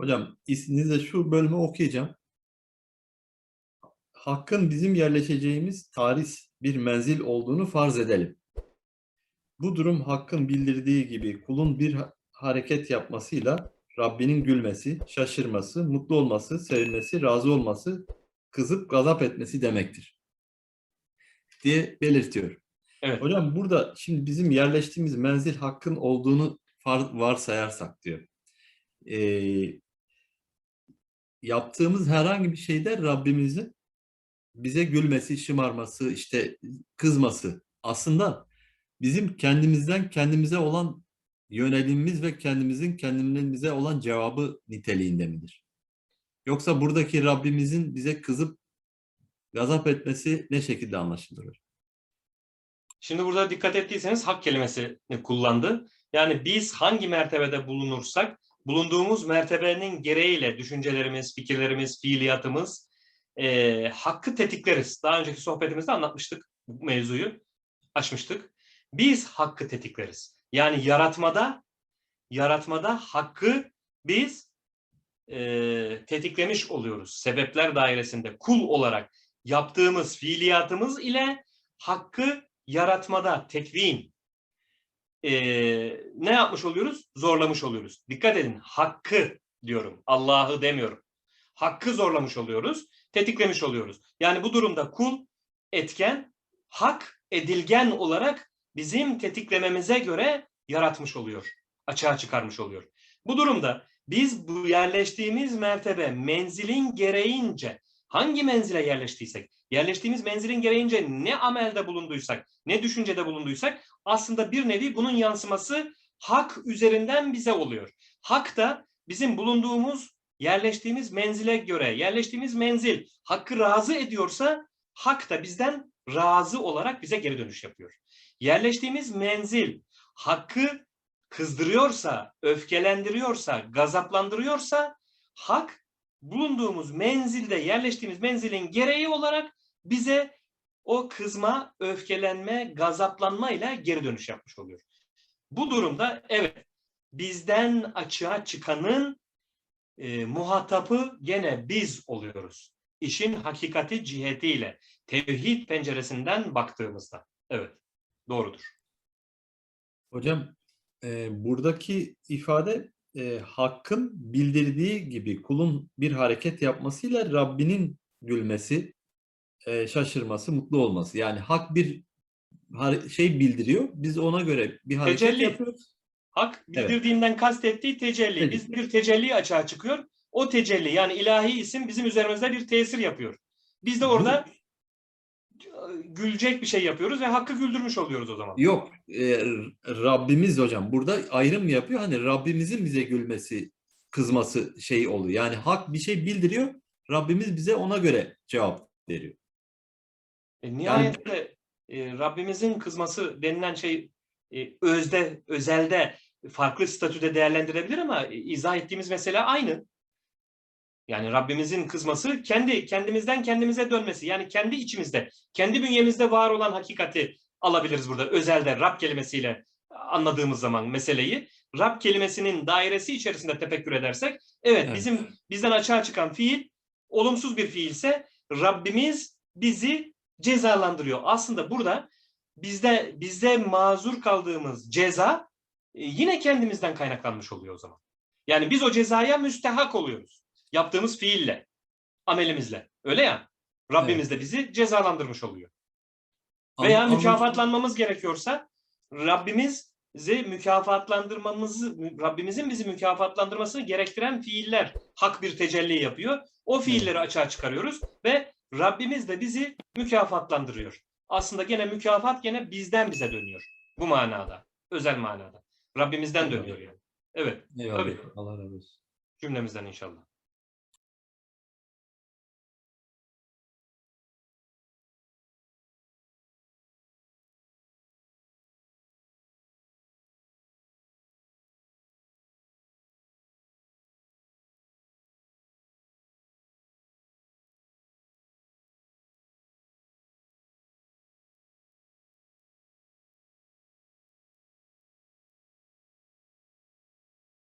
Hocam izninizle şu bölümü okuyacağım. Hakkın bizim yerleşeceğimiz tarih bir menzil olduğunu farz edelim. Bu durum Hakk'ın bildirdiği gibi kulun bir ha- hareket yapmasıyla Rabbinin gülmesi, şaşırması, mutlu olması, sevinmesi, razı olması, kızıp gazap etmesi demektir. diye belirtiyor. Evet. Hocam burada şimdi bizim yerleştiğimiz menzil Hakk'ın olduğunu varsayarsak diyor. Ee, yaptığımız herhangi bir şeyde Rabbimizin bize gülmesi, şımarması, işte kızması aslında bizim kendimizden kendimize olan yönelimimiz ve kendimizin kendimize olan cevabı niteliğinde midir? Yoksa buradaki Rabbimizin bize kızıp gazap etmesi ne şekilde anlaşılır? Şimdi burada dikkat ettiyseniz hak kelimesini kullandı. Yani biz hangi mertebede bulunursak bulunduğumuz mertebenin gereğiyle düşüncelerimiz, fikirlerimiz, fiiliyatımız e, hakkı tetikleriz. Daha önceki sohbetimizde anlatmıştık bu mevzuyu, açmıştık. Biz hakkı tetikleriz. Yani yaratmada, yaratmada hakkı biz e, tetiklemiş oluyoruz. Sebepler dairesinde kul olarak yaptığımız fiiliyatımız ile hakkı yaratmada, tekvin e, ne yapmış oluyoruz? Zorlamış oluyoruz. Dikkat edin, hakkı diyorum, Allah'ı demiyorum. Hakkı zorlamış oluyoruz, tetiklemiş oluyoruz. Yani bu durumda kul etken, hak edilgen olarak bizim tetiklememize göre yaratmış oluyor, açığa çıkarmış oluyor. Bu durumda biz bu yerleştiğimiz mertebe menzilin gereğince hangi menzile yerleştiysek, yerleştiğimiz menzilin gereğince ne amelde bulunduysak, ne düşüncede bulunduysak aslında bir nevi bunun yansıması hak üzerinden bize oluyor. Hak da bizim bulunduğumuz, yerleştiğimiz menzile göre, yerleştiğimiz menzil hakkı razı ediyorsa hak da bizden razı olarak bize geri dönüş yapıyor. Yerleştiğimiz menzil hakkı kızdırıyorsa, öfkelendiriyorsa, gazaplandırıyorsa hak bulunduğumuz menzilde yerleştiğimiz menzilin gereği olarak bize o kızma, öfkelenme, gazaplanma ile geri dönüş yapmış oluyor. Bu durumda evet bizden açığa çıkanın e, muhatapı gene biz oluyoruz. İşin hakikati cihetiyle, tevhid penceresinden baktığımızda. Evet, doğrudur. Hocam e, buradaki ifade e, Hakk'ın bildirdiği gibi kulun bir hareket yapmasıyla Rabbinin gülmesi, e, şaşırması, mutlu olması. Yani Hak bir şey bildiriyor. Biz ona göre bir hareket Tecelli. yapıyoruz. Hak Evet. bildirdiğinden kastettiği tecelli. Tecelli. Biz bir tecelli açığa çıkıyor. O tecelli yani ilahi isim bizim üzerimizde bir tesir yapıyor. Biz de orada gülecek bir şey yapıyoruz ve hakkı güldürmüş oluyoruz o zaman. Yok, e, Rabbimiz hocam burada ayrım yapıyor. Hani Rabbimizin bize gülmesi, kızması şey oluyor. Yani Hak bir şey bildiriyor. Rabbimiz bize ona göre cevap veriyor. E, nihayetinde e, Rabbimizin kızması denilen şey e, özde, özelde farklı statüde değerlendirebilir ama e, izah ettiğimiz mesele aynı. Yani Rabbimizin kızması kendi kendimizden kendimize dönmesi. Yani kendi içimizde, kendi bünyemizde var olan hakikati alabiliriz burada özelde Rab kelimesiyle anladığımız zaman meseleyi. Rab kelimesinin dairesi içerisinde tefekkür edersek evet, Evet. bizim bizden açığa çıkan fiil olumsuz bir fiilse Rabbimiz bizi cezalandırıyor. Aslında burada bizde bizde mazur kaldığımız ceza e, yine kendimizden kaynaklanmış oluyor o zaman. Yani biz o cezaya müstehak oluyoruz. Yaptığımız fiille, amelimizle. Öyle ya. Rabbimiz de bizi cezalandırmış oluyor. Veya An- mükafatlanmamız gerekiyorsa Rabbimizi mükafatlandırmamızı, Rabbimizin bizi mükafatlandırmasını gerektiren fiiller hak bir tecelli yapıyor. O fiilleri açığa çıkarıyoruz ve Rabbimiz de bizi mükafatlandırıyor. Aslında gene mükafat gene bizden bize dönüyor. Bu manada, özel manada. Rabbimizden dönüyor yani. Evet, Eyvallah. Tabii. Allah razı olsun. cümlemizden inşallah.